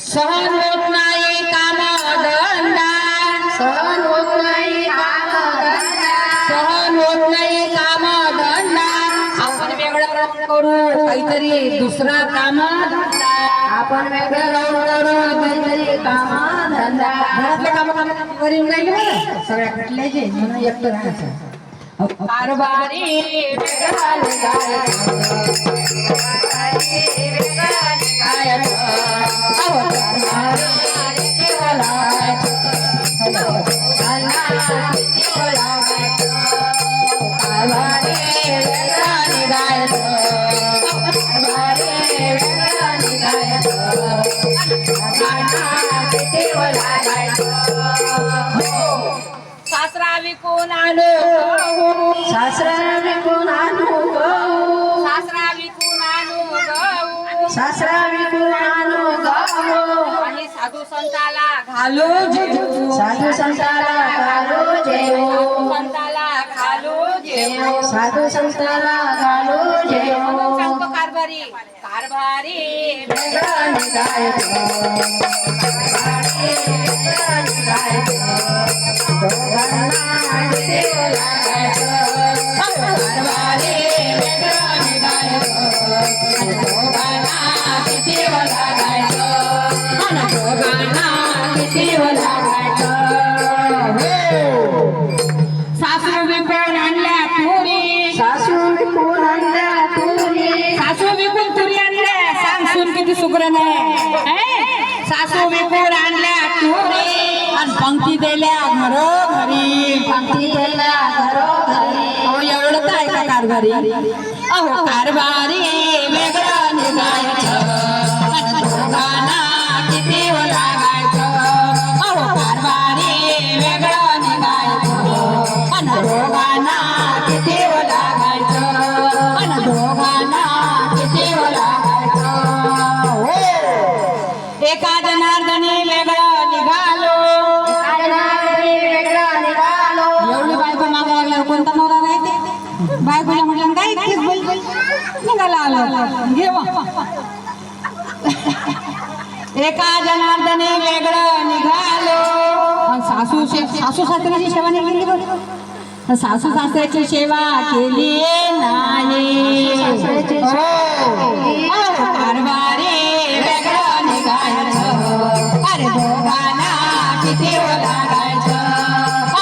सहन होत नाही काम धंदा सहन होत नाही काम धंदा सहन होत नाही काम धंदा आपण वेगळं करू काहीतरी दुसरा काम आपण वेगळं करू काहीतरी काम धंदा घरातले काम काम करीन नाही. सगळ्या कुठल्याचे म्हणून एकटं राहायचं कारभारी वेगळा सासरा विकून आलो सासरा विकून आणू गहू. सासरा विकून आणू गहू. सासरा विकून आणू गहू. आणि साधू संताला घालू जेवू साधू संताला घालू जेवू संताला घालू जेवू साधू संताला घालू जेवू सांगतो कारभारी कारभारी वेगळं निघायचं कारभारी वेगळं निघायचं सासू विकून आणल्या पुरी सासू विकून आणल्या पुरी सासू विकून सासू विकून आणल्या तुरी आणि पंक्ती दिल्या घरोघरी पंक्ती दिल्या घरोघरी हो एवढं काय का कारभारी अहो कारभारी वेगळं निघायचं किती लागायचं बायकोला म्हटलं काय इतकीच बैल. निघाला आलो. घे एका जनार्दने वेगळं निघालो. सासू सासू सासऱ्याची सेवा निघाली बरोबर सासू सासऱ्याची सेवा केली नाही हो, हो, हो. अरे दोघांना किती लागायचं